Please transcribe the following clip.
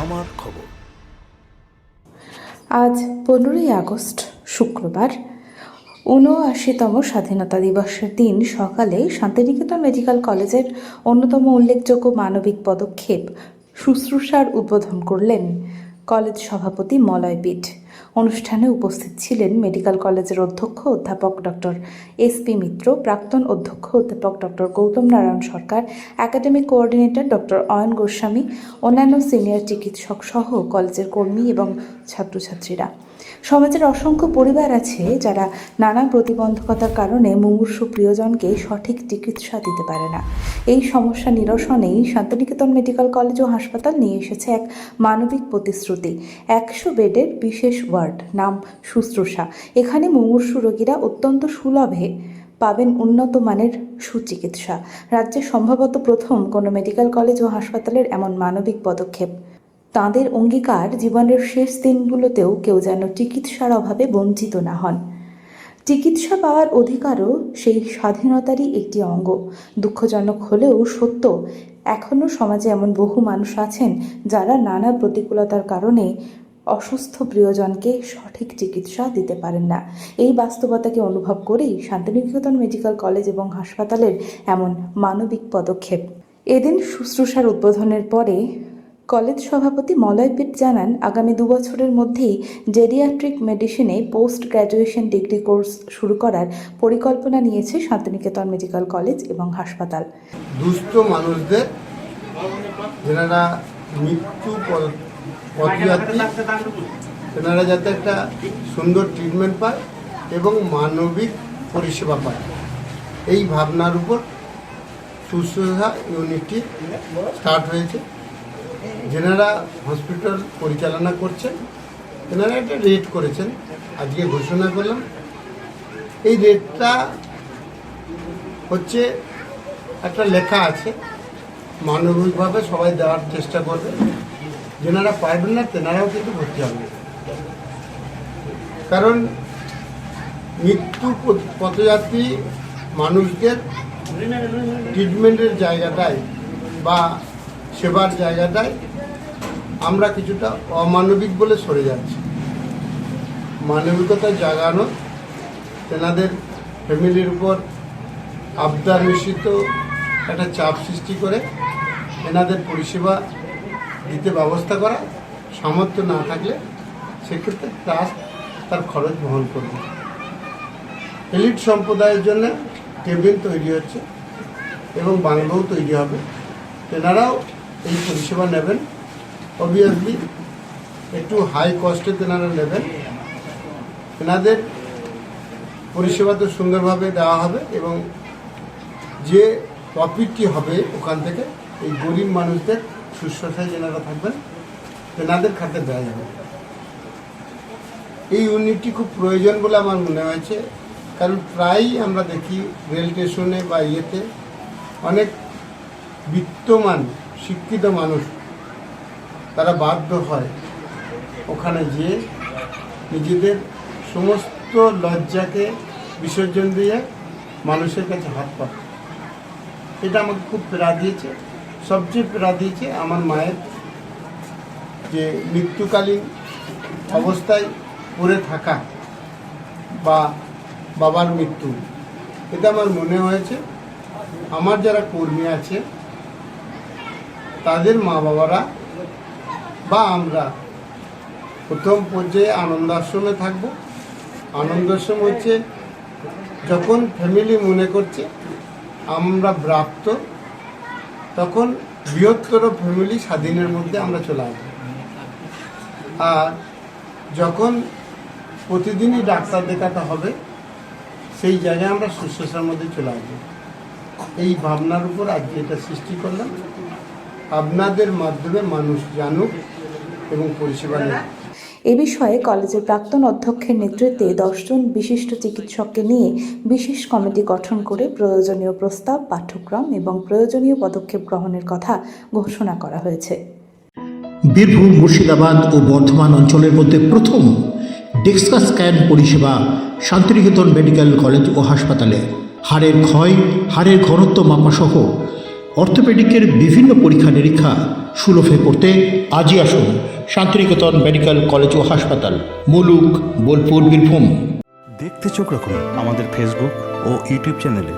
আমার খবর। আজ পনেরোই আগস্ট, শুক্রবার, ঊনআশিতম স্বাধীনতা দিবসের দিন সকালে শান্তিনিকেতন মেডিকেল কলেজের অন্যতম উল্লেখযোগ্য মানবিক পদক্ষেপ শুশ্রূষার উদ্বোধন করলেন কলেজ সভাপতি মলয় পিঠ অনুষ্ঠানে উপস্থিত ছিলেন মেডিকেল কলেজের অধ্যক্ষ অধ্যাপক ডক্টর এস পি মিত্র, প্রাক্তন অধ্যক্ষ অধ্যাপক doctor Gautam Narayan Sarkar, academic coordinator doctor Ayan Goswami, অন্যান্য সিনিয়র চিকিৎসক সহ কলেজের কর্মী এবং ছাত্রছাত্রীরা। সমাজের অসংখ্য পরিবার আছে যারা নানা প্রতিবন্ধকতার কারণে মুমূর্ষু প্রিয়জনকে সঠিক চিকিৎসা দিতে পারে না। এই সমস্যা নিরসনেই শান্তিনিকেতন মেডিকেল কলেজ ও হাসপাতাল নিয়ে এসেছে এক মানবিক প্রতিশ্রুতি। একশো বেডের বিশেষ ওয়ার্ড, নাম শুশ্রূষা। এখানে মুমূর্ষু রোগীরা অত্যন্ত সুলভে পাবেন উন্নত মানের সুচিকিৎসা। রাজ্যে সম্ভবত প্রথম কোনো মেডিকেল কলেজ ও হাসপাতালের এমন মানবিক পদক্ষেপ। তাঁদের অঙ্গীকার জীবনের শেষ দিনগুলোতেও কেউ যেন চিকিৎসার অভাবে বঞ্চিত না হন। চিকিৎসা পাওয়ার অধিকারও সেই স্বাধীনতারই একটি অঙ্গ। দুঃখজনক হলেও সত্য এখনও সমাজে এমন বহু মানুষ আছেন যারা নানা প্রতিকূলতার কারণে অসুস্থ প্রিয়জনকে সঠিক চিকিৎসা দিতে পারেন না। এই বাস্তবতাকে অনুভব করেই শান্তিনিকেতন মেডিকেল কলেজ এবং হাসপাতালের এমন মানবিক পদক্ষেপ। এদিন শুশ্রূষার উদ্বোধনের পরে কলেজ সভাপতি মলয় পিট জানান, আগামী দু বছরের মধ্যেই জেরিয়াট্রিক মেডিসিনে পোস্ট গ্র্যাজুয়েশন ডিগ্রি কোর্স শুরু করার পরিকল্পনা নিয়েছে শান্তিনিকেতন মেডিকেল কলেজ এবং হাসপাতাল। দুস্থ মানুষদের যেনারা মৃত্যু প- পথযাত্রী, তেনারা যাতে একটা সুন্দর ট্রিটমেন্ট পায় এবং মানবিক পরিষেবা পায়। এই ভাবনার উপর শুশ্রূষা ইউনিটটি স্টার্ট হয়েছে। যেনারা হসপিটাল পরিচালনা করছেন তেনারা একটা রেট করেছেন, আজকে ঘোষণা করলাম। এই রেটটা হচ্ছে একটা লেখা আছে, মানবিকভাবে সবাই দেওয়ার চেষ্টা করবে, যেনারা পারবেন না তেনারাও কিন্তু ভর্তি হবে। কারণ মৃত্যু পথ- পথযাত্রী মানুষদের ট্রিটমেন্টের জায়গাটায় বা সেবার জায়গাটায় আমরা কিছুটা অমানবিক বলে সরে যাচ্ছি। মানবিকতা জাগানো, তেনাদের ফ্যামিলির উপর আবদার মিশ্রিত একটা চাপ সৃষ্টি করে এনাদের পরিষেবা দিতে ব্যবস্থা করা, সামর্থ্য না থাকলে সেক্ষেত্রে ট্রাস্ট তার খরচ বহন করবে। এলিট সম্প্রদায়ের জন্য কেবিন তৈরি হচ্ছে এবং বাংলোও তৈরি হবে। তেনারাও এই পরিষেবা নেবেন। অবভিয়াসলি একটু হাই কস্টে তেনারা নেবেন। তেনাদের পরিষেবা তো সুন্দরভাবে দেওয়া হবে এবং যে প্রফিটটি হবে ওখান থেকে এই গরিব মানুষদের শুশ্রূষায় যেনারা থাকবেন তেনাদের খাতে দেওয়া যাবে। এই ইউনিটটি খুব প্রয়োজন বলে আমার মনে হয়েছে। কারণ প্রায়ই আমরা দেখি রেল স্টেশনে বা ইয়েতে অনেক বিত্তমান, শিক্ষিত মানুষ তারা বাধ্য হয় ওখানে যেয়ে নিজেদের সমস্ত লজ্জাকে বিসর্জন দিয়ে মানুষের কাছে হাত পাত এটা আমাকে খুব প্রেরা দিয়েছে। সবচেয়ে প্রেরা দিয়েছে আমার মায়ের যে মৃত্যুকালীন অবস্থায় পড়ে থাকা বা বাবার মৃত্যু। এটা আমার মনে হয়েছে। আমার যারা কর্মী আছে, তাদের মা বাবারা বা আমরা প্রথম পর্যায়ে আনন্দ আশ্রমে থাকব। আনন্দ আশ্রম হচ্ছে যখন ফ্যামিলি মনে করছে আমরা প্রাপ্ত, তখন বৃহত্তর ফ্যামিলি স্বাধীনের মধ্যে আমরা চলে আসব। আর যখন প্রতিদিনই ডাক্তার দেখাতে হবে, সেই জায়গায় আমরা শুশ্রূষার মধ্যে চলে আসব। এই ভাবনার উপর আজকে এটা সৃষ্টি করলাম। আপনাদের মাধ্যমে মানুষ জানুক এবং পরিষেবা নেয় এ বিষয়ে কলেজের প্রাক্তন অধ্যক্ষের নেতৃত্বে দশজন বিশিষ্ট চিকিৎসককে নিয়ে বিশেষ কমিটি গঠন করে প্রয়োজনীয় প্রস্তাব পাঠ্যক্রম এবং প্রয়োজনীয় পদক্ষেপ গ্রহণের কথা ঘোষণা করা হয়েছে। বীরভূম মুর্শিদাবাদ ও বর্ধমান অঞ্চলের মধ্যে প্রথম ডেক্সকা স্ক্যান পরিষেবা শান্তিনিকেতন মেডিকেল কলেজ ও হাসপাতালে। হাড়ের ক্ষয় হাড়ের ঘনত্ব মাপাসহ অর্থোপেডিকের বিভিন্ন পরীক্ষা নিরীক্ষা সুলভে করতে আজই আসুন। শান্তিনিকেতন মেডিকেল কলেজ ও হাসপাতাল, মুলুক, বোলপুর, বীরভূম। দেখতে চোখ রাখুন আমাদের ফেসবুক ও ইউটিউব চ্যানেলে